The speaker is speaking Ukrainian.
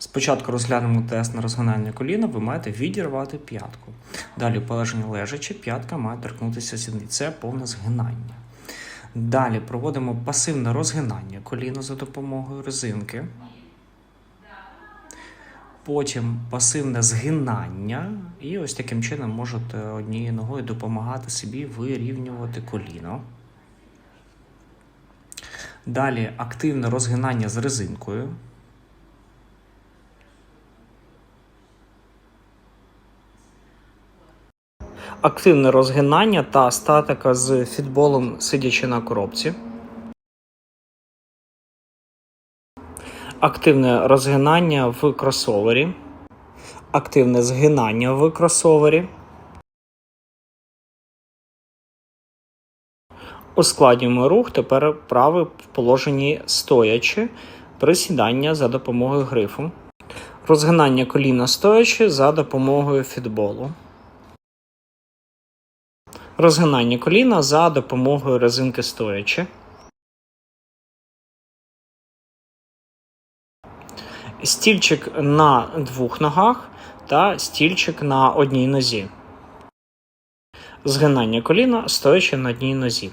Спочатку розглянемо тест на розгинання коліна, ви маєте відірвати п'ятку. Далі положення лежачи, п'ятка має торкнутися сідниці. Це повне згинання. Далі проводимо пасивне розгинання коліна за допомогою резинки. Потім пасивне згинання, і ось таким чином можете однією ногою допомагати собі вирівнювати коліно. Далі активне розгинання з резинкою. Активне розгинання та статика з фітболом, сидячи на коробці. Активне розгинання в кросовері. Активне згинання в кросовері. Ускладнюємо рух, тепер правий в положенні стоячи, присідання за допомогою грифу. Розгинання коліна стоячи за допомогою фітболу. Розгинання коліна за допомогою резинки стоячи. Стільчик на двох ногах та стільчик на одній нозі. Згинання коліна стоячи на одній нозі.